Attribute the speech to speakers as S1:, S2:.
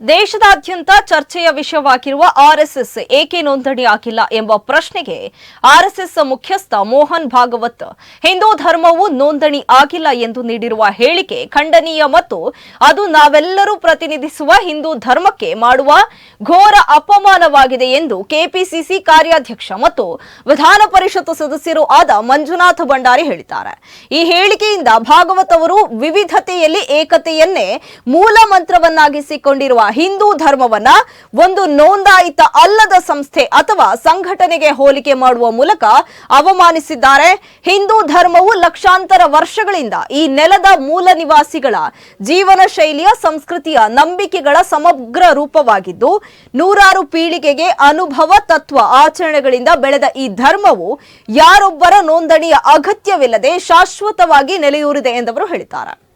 S1: ದೇಶದಾದ್ಯಂತ ಚರ್ಚೆಯ ವಿಷಯವಾಗಿರುವ ಆರ್ಎಸ್ಎಸ್ ಏಕೆ ನೋಂದಣಿ ಆಗಿಲ್ಲ ಎಂಬ ಪ್ರಶ್ನೆಗೆ ಆರ್ಎಸ್ಎಸ್ ಮುಖ್ಯಸ್ಥ ಮೋಹನ್ ಭಾಗವತ್, ಹಿಂದೂ ಧರ್ಮವು ನೋಂದಣಿ ಆಗಿಲ್ಲ ಎಂದು ನೀಡಿರುವ ಹೇಳಿಕೆ ಖಂಡನೀಯ ಮತ್ತು ಅದು ನಾವೆಲ್ಲರೂ ಪ್ರತಿನಿಧಿಸುವ ಹಿಂದೂ ಧರ್ಮಕ್ಕೆ ಮಾಡುವ ಘೋರ ಅಪಮಾನವಾಗಿದೆ ಎಂದು ಕೆಪಿಸಿಸಿ ಕಾರ್ಯಾಧ್ಯಕ್ಷ ಮತ್ತು ವಿಧಾನ ಪರಿಷತ್ ಸದಸ್ಯರು ಆದ ಮಂಜುನಾಥ ಭಂಡಾರಿ ಹೇಳಿದ್ದಾರೆ. ಈ ಹೇಳಿಕೆಯಿಂದ ಭಾಗವತ್ ಅವರು ವಿವಿಧತೆಯಲ್ಲಿ ಏಕತೆಯನ್ನೇ ಮೂಲ ಮಂತ್ರವನ್ನಾಗಿಸಿಕೊಂಡಿರುವ ಹಿಂದೂ ಧರ್ಮವನ್ನ ಒಂದು ನೋಂದಾಯಿತ ಅಲ್ಲದ ಸಂಸ್ಥೆ ಅಥವಾ ಸಂಘಟನೆಗೆ ಹೋಲಿಕೆ ಮಾಡುವ ಮೂಲಕ ಅವಮಾನಿಸಿದ್ದಾರೆ. ಹಿಂದೂ ಧರ್ಮವು ಲಕ್ಷಾಂತರ ವರ್ಷಗಳಿಂದ ಈ ನೆಲದ ಮೂಲ ನಿವಾಸಿಗಳ ಜೀವನ ಶೈಲಿಯ, ಸಂಸ್ಕೃತಿಯ ನಂಬಿಕೆಗಳ ಸಮಗ್ರ ರೂಪವಾಗಿದ್ದು, ನೂರಾರು ಪೀಳಿಗೆಗೆ ಅನುಭವ, ತತ್ವ, ಆಚರಣೆಗಳಿಂದ ಬೆಳೆದ ಈ ಧರ್ಮವು ಯಾರೊಬ್ಬರ ನೋಂದಣಿಯ ಅಗತ್ಯವಿಲ್ಲದೆ ಶಾಶ್ವತವಾಗಿ ನೆಲೆಯೂರಿದೆ ಎಂದವರು ಹೇಳಿದ್ದಾರೆ.